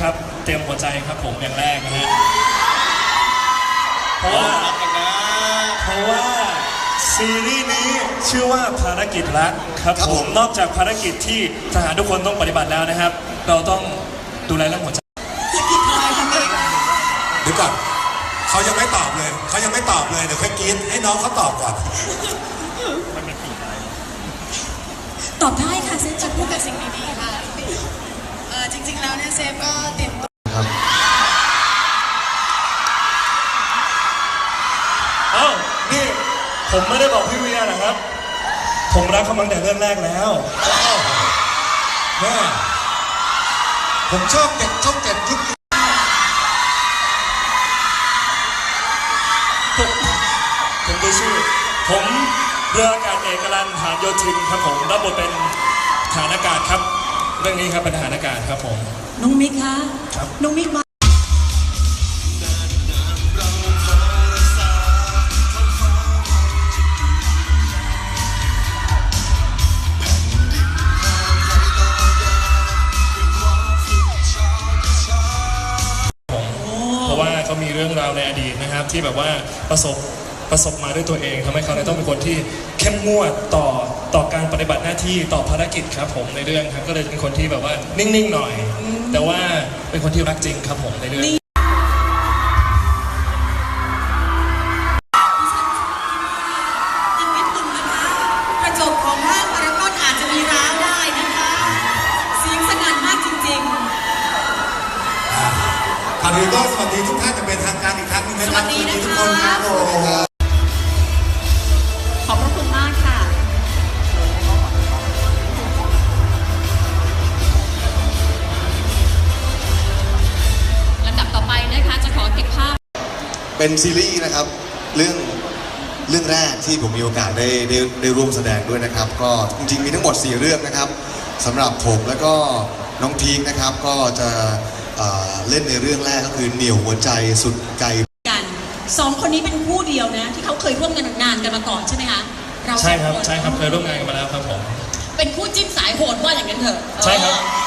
ครับ เตรียมหัวใจครับผมอย่างแรกนะฮะเพราะว่ารักกันนะเพราะว่าซีรีส์นี้ชื่อว่าภารกิจรักครับผมนอกจากภารกิจที่ทหารทุกคนต้องปฏิบัติแล้วนะครับ เราต้องดูแลเรื่องหัวใจเดี๋ยวก่อนเขายังไม่ตอบเลยเขายังไม่ตอบเลยเดี๋ยวค่อยกรีดให้น้องเขาตอบก่อนตอบได้ค่ะเซนจะจะพูดแต่สิ่งดีๆค่ะเออ จริงๆแล้วเนี่ยเซฟก็เตรียมตัวเอ้านี่ผมไม่ได้บอกพี่เวียนะครับ ผมรักเขามาตั้งแต่เรื่องแรกแล้วแม่ผมชอบเด็กช่องเจ็ดยุคนี้ผมผมดูชื่อ ผมเรืออากาศเอกลันหานโยธินครับผมรับบทเป็นฐานอากาศครับ เรื่องนี้ครับเป็นฐานอากาศครับผม น้องมิกคะครับ น้องมิกมาเพราะว่าเขามีเรื่องราวในอดีตนะครับ ที่แบบว่าประสบ ประสบมาด้วยตัวเองทำให้เขาเนี่ยต้องเป็นคนที่เข้มงวดต่อต่อการปฏิบัติหน้าที่ต่อภารกิจครับผมในเรื่องครับก็เลยเป็นคนที่แบบว่านิ่งๆหน่อย แต่ว่าเป็นคนที่รักจริงครับผมในเรื่อง อีกนิดนึงนะคะ กระจกของห้างพารากอนอาจจะมีร้าวได้นะคะ เสียงสนั่นมากจริงก่อนอื่นก็สวัสดีทุกท่านจะเป็นทางการอีกครั้งหนึงนะครับสวัสดีนะคะ ทุกคนครับผม เป็นซีรีส์นะครับ เรื่องเรื่องแรกที่ผมมีโอกาสได้ได้ได้ร่วมแสดงด้วยนะครับ ก็จริงๆมีทั้งหมด 4 เรื่องนะครับสำหรับผมแล้วก็น้องพีคนะครับ ก็จะเอ่อเล่นในเรื่องแรกก็คือเหนี่ยวหัวใจสุดไกล กันสองคนนี้เป็นคู่เดียวนะ ที่เขาเคยร่วมกันงานกันมาก่อนใช่ไหมคะเราใช่ครับสองนใช่ครับ เคยร่วมงานกันมาแล้วครับผม เป็นคู่จิ้นสายโหดว่าอย่างนั้นเถอะใช่ครับ เ